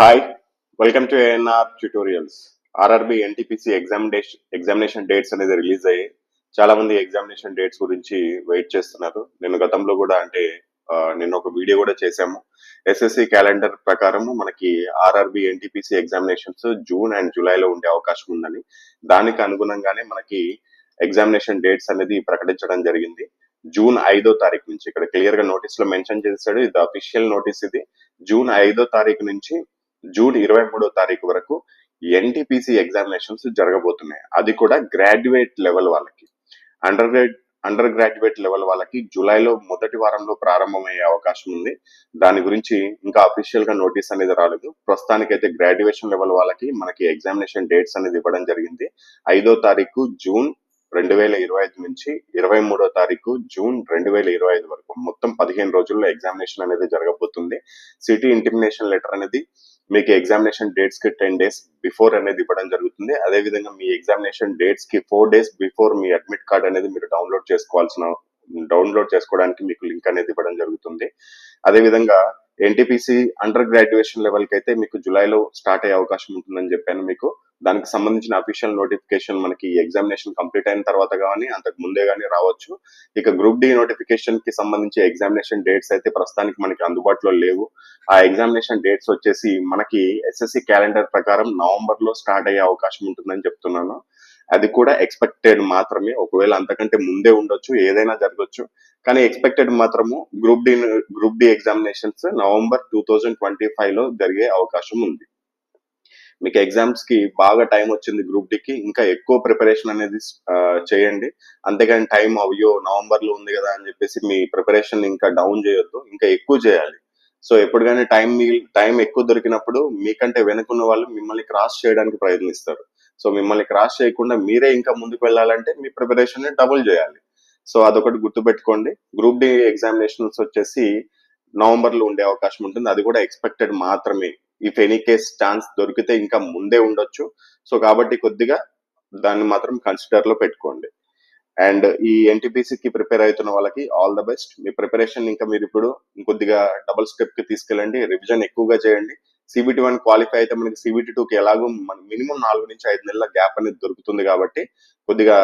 Hi welcome to ANR tutorials RRB NTPC examination examination dates అనేది release అయ్యి చాలా మంది ఎగ్జామినేషన్ డేట్స్ గురించి వెయిట్ చేస్తున్నారు. నేను గతంలో కూడా అంటే నేను ఒక వీడియో కూడా చేశాము. ఎస్ఎస్సి క్యాలెండర్ ప్రకారం మనకి RRB NTPC examinations June and జూలైలో ఉండే అవకాశం ఉందని. దానికి అనుగుణంగానే మనకి ఎగ్జామినేషన్ డేట్స్ అనేది ప్రకటించడం జరిగింది. జూన్ ఐదో తారీఖు నుంచి ఇక్కడ క్లియర్గా నోటీస్లో మెన్షన్ చేశాడు. ఇది అఫీషియల్ నోటీస్ ఇది. జూన్ ఐదో తారీఖు నుంచి జూన్ ఇరవై మూడో తారీఖు వరకు ఎన్టీపీసీ ఎగ్జామినేషన్స్ జరగబోతున్నాయి. అది కూడా గ్రాడ్యుయేట్ లెవెల్ వాళ్ళకి. Under grad under graduate level వాళ్ళకి జూలైలో మొదటి వారంలో ప్రారంభమయ్యే అవకాశం ఉంది. దాని గురించి ఇంకా అఫీషియల్గా నోటీస్ అనేది రాలేదు. ప్రస్తుతానికైతే గ్రాడ్యుయేషన్ లెవెల్ వాళ్ళకి మనకి ఎగ్జామినేషన్ డేట్స్ అనేది ఇవ్వడం జరిగింది. ఐదో తారీఖు జూన్ రెండు వేల ఇరవై ఐదు నుంచి ఇరవై మూడో తారీఖు జూన్ రెండు వేల ఇరవై ఐదు వరకు మొత్తం పదిహేను రోజుల్లో ఎగ్జామినేషన్ అనేది జరగబోతుంది. సిటీ ఇంటిమినేషన్ లెటర్ అనేది మీకు ఎగ్జామినేషన్ డేట్స్కి టెన్ డేస్ బిఫోర్ అనేది ఇవ్వడం జరుగుతుంది. అదే విధంగా మీ ఎగ్జామినేషన్ డేట్స్కి ఫోర్ డేస్ బిఫోర్ మీ అడ్మిట్ కార్డ్ అనేది మీరు డౌన్లోడ్ చేసుకోవాల్సిన డౌన్లోడ్ చేసుకోవడానికి మీకు లింక్ అనేది ఇవ్వడం జరుగుతుంది. అదే విధంగా ఎన్టీపీసీ అండర్ గ్రాడ్యుయేషన్ లెవెల్కి అయితే మీకు జూలైలో స్టార్ట్ అయ్యే అవకాశం ఉంటుందని చెప్పాను మీకు. దానికి సంబంధించిన అఫీషియల్ నోటిఫికేషన్ మనకి ఎగ్జామినేషన్ కంప్లీట్ అయిన తర్వాత కానీ అంతకు ముందే కానీ రావచ్చు. ఇక గ్రూప్ డి నోటిఫికేషన్కి సంబంధించి ఎగ్జామినేషన్ డేట్స్ అయితే ప్రస్తుతానికి మనకి అందుబాటులో లేవు. ఆ ఎగ్జామినేషన్ డేట్స్ వచ్చేసి మనకి ఎస్ఎస్సి క్యాలెండర్ ప్రకారం నవంబర్లో స్టార్ట్ అయ్యే అవకాశం ఉంటుందని చెప్తున్నాను. అది కూడా ఎక్స్పెక్టెడ్ మాత్రమే. ఒకవేళ అంతకంటే ముందే ఉండొచ్చు ఏదైనా జరగచ్చు. కానీ ఎక్స్పెక్టెడ్ మాత్రము group D group D examinations November two thousand twenty ఫైవ్లో జరిగే అవకాశం ఉంది. మీకు ఎగ్జామ్స్కి బాగా టైం వచ్చింది గ్రూప్కి ఇంకా ఎక్కువ ప్రిపరేషన్ అనేది చేయండి. అంతేగాని టైం అయ్యో నవంబర్లో ఉంది కదా అని చెప్పేసి మీ ప్రిపరేషన్ ఇంకా డౌన్ చేయొద్దు ఇంకా ఎక్కువ చేయాలి. సో ఎప్పుడు కానీ టైం టైం ఎక్కువ దొరికినప్పుడు మీకంటే వెనుకున్న వాళ్ళు మిమ్మల్ని క్రాస్ చేయడానికి ప్రయత్నిస్తారు. సో మిమ్మల్ని క్రాస్ చేయకుండా మీరే ఇంకా ముందుకు వెళ్ళాలంటే మీ ప్రిపరేషన్ డబుల్ చేయాలి. సో అదొకటి గుర్తుపెట్టుకోండి. గ్రూప్ డి ఎగ్జామినేషన్స్ వచ్చేసి నవంబర్లో ఉండే అవకాశం ఉంటుంది. అది కూడా ఎక్స్పెక్టెడ్ మాత్రమే. ఇఫ్ ఎనీ కేస్ ఛాన్స్ దొరికితే ఇంకా ముందే ఉండొచ్చు. సో కాబట్టి కొద్దిగా దాన్ని మాత్రం కన్సిడర్లో పెట్టుకోండి. అండ్ ఈ ఎన్టీపీసీకి కి ప్రిపేర్ అవుతున్న వాళ్ళకి ఆల్ ద బెస్ట్. మీ ప్రిపరేషన్ ఇంకా మీరు ఇప్పుడు కొద్దిగా డబుల్ స్టెప్కి తీసుకెళ్ళండి. రివిజన్ ఎక్కువగా చేయండి. సిబిటి వన్ క్వాలిఫై అయితే మనకి సిబిటి టూ కి ఎలాగో మినిమం నాలుగు నుంచి ఐదు నెలల గ్యాప్ అనేది దొరుకుతుంది కాబట్టి కొద్దిగా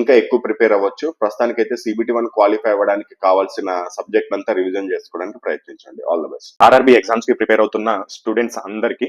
ఇంకా ఎక్కువ ప్రిపేర్ అవ్వచ్చు. ప్రస్తుతానికి అయితే సిబిటి వన్ క్వాలిఫై అవ్వడానికి కావాల్సిన సబ్జెక్ట్ అంతా రివిజన్ చేసుకోవడానికి ప్రయత్నించండి. ఆల్ ద బెస్ట్ ఆర్ఆర్బి ఎగ్జామ్స్కి ప్రిపేర్ అవుతున్న స్టూడెంట్స్ అందరికీ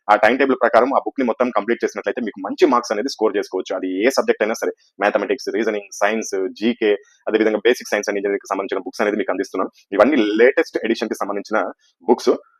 ఆ టైం టేబుల్ ప్రకారం ఆ బుక్ని మొత్తం కంప్లీట్ చేసినట్లయితే మీకు మంచి మార్క్స్ అనేది స్కోర్ చేసుకోవచ్చు. అది ఏ సబ్జెక్ట్ అయినా సరే మ్యాథమెటిక్స్ రీజనింగ్ సైన్స్ జీకే అదేవిధంగా బేసిక్ సైన్స్ అండ్ ఇంజనీరింగ్ సంబంధించిన బుక్స్ అనేది మీకు అందిస్తున్నాను. ఇవన్నీ లేటెస్ట్ ఎడిషన్కి సంబంధించిన బుక్స్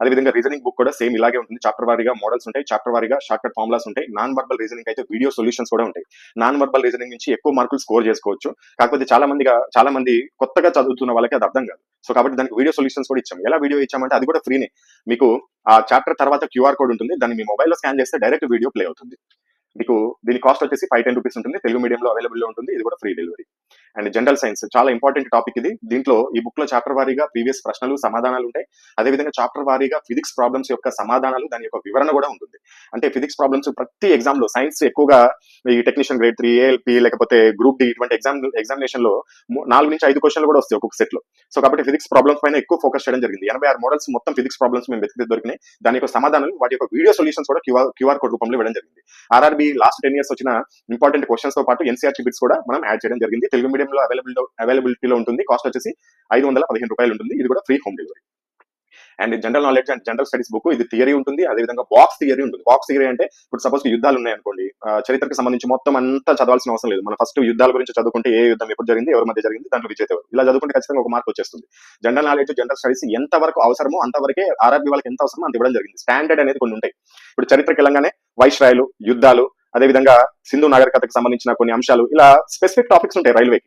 అదేవిధంగా రీజనింగ్ బుక్ కూడా సేమ్ ఇలాగే ఉంటుంది. చాప్టర్ వారిగా మోడల్స్ ఉంటాయి చాప్టర్ వారిగా షార్ట్ కట్ ఫార్ములాస్ ఉంటాయి. నాన్ వర్బల్ రీజనింగ్ అయితే వీడియో సొల్యూషన్స్ కూడా ఉంటాయి. నాన్ వర్బల్ రీజనింగ్ నుంచి ఎక్కువ మార్కులు స్కోర్ చేసుకోవచ్చు. కాకపోతే చాలా మందిగా చాలా మంది కొత్తగా చదువుతున్న వాళ్ళకి అది అర్థం కాదు. సో కాబట్టి దానికి వీడియో సొల్యూషన్స్ కూడా ఇచ్చాం ఎలా వీడియో ఇచ్చామంటే అది కూడా ఫ్రీనే మీకు ఆ చాప్టర్ తర్వాత క్యూఆర్ కోడ్ ఉంటుంది. దాన్ని మీ మొబైల్లో స్కాన్ చేస్తే డైరెక్ట్ వీడియో ప్లే అవుతుంది. మీకు దీని కాస్ట్ వచ్చేసి ఫైవ్ టెన్ రూపీస్ ఉంటుంది. తెలుగు మీడియంలో అవైలబుల్లో ఉంటుంది. ఇది కూడా free delivery and general science చాలా ఇంపార్టెంట్ టాపిక్ ఇది. దీంట్లో ఈ బుక్లో చాప్టర్ వారీగా ప్రీవియస్ ప్రశ్నలు సమాధానాలు ఉంటాయి. అదేవిధంగా చాప్టర్ వారీగా ఫిజిక్స్ ప్రాబ్లమ్స్ యొక్క సమాధానాలు దాని యొక్క వివరణ కూడా ఉంటుంది. అంటే ఫిజిక్స్ ప్రాబ్లమ్స్ ప్రతి ఎగ్జామ్లో సైన్స్ ఎక్కువగా ఈ టెక్నీషియన్ గ్రేడ్ త్రీ ఏఎల్పి లేకపోతే గ్రూప్ డి ఇటువంటి ఎగ్జామ్ ఎగ్జామినేషన్లో నాలుగు నుంచి ఐదు క్వశ్చన్లు కూడా వస్తాయి ఒక్కొక్క సెట్లో. సో కాబట్టి ఫిజిక్స్ ప్రాబ్లమ్స్ పైన ఎక్కువ ఫోకస్ చేయడం జరిగింది. ఎనభై ఆరు మోడల్స్ మొత్తం ఫిజిక్స్ ప్రాబ్లమ్స్ మేము వెతికి దొరికినాయి. దాని యొక్క సమాధానాలు వాటి యొక్క వీడియో సొల్యూషన్స్ కూడా క్యూఆర్ క్యూఆర్ కోడ్ రూపంలో ఇవ్వడం జరిగింది. ఆర్ఆర్బి లాస్ట్ టెన్ ఇయర్స్ వచ్చిన ఇంపార్టెంట్ క్వశ్చన్స్తో పాటు ఎన్సీఆర్టీ బిట్స్ కూడా మనం యాడ్ చేయడం జరిగింది. తెలుగు మీడియంలో అవైలబుల్ అవైలబిలిటీలో ఉంటుంది. కాస్ట్ వచ్చేసి ఐదు వందల పదిహేను రూపాయలు ఉంటుంది. ఇది కూడా free home delivery and general knowledge and general studies book ఇది థియరీ ఉంటుంది. అదేవిధంగా బాక్స్ థియరీ ఉంటుంది. బాక్స్ థియరీ అంటే ఇప్పుడు సపోజ్ యుద్ధాలు ఉన్నాయి అనుకోండి చరిత్రకు సంబంధించి మొత్తం అంతా చదవాల్సిన అవసరం లేదు. మన ఫస్ట్ యుద్ధాల గురించి చదువుకుంటే ఏ యుద్ధం ఎప్పుడు జరిగింది ఎవరి మధ్య జరిగింది దాంట్లో విజేత ఎవరు? ఇలా చదువుకుంటే ఖచ్చితంగా ఒక మార్క్ వచ్చేస్తుంది. జనరల్ నాలెడ్జ్ జనరల్ స్టడీస్ ఎంత వరకు అవసరమో అంతవరకే ఆర్ఆర్బీ వాళ్ళకి ఎంత అవసరమో అంత ఇవ్వడం జరిగింది. స్టాండర్డ్ అనేది కొన్ని ఉంటాయి. ఇప్పుడు చరిత్రకి వెళ్ళంగానే వైస్రాయలు యుద్ధాలు అదేవిధంగా సింధు నాగరికతకు సంబంధించిన కొన్ని అంశాలు ఇలా స్పెసిఫిక్ టాపిక్స్ ఉంటాయి రైల్వేకి.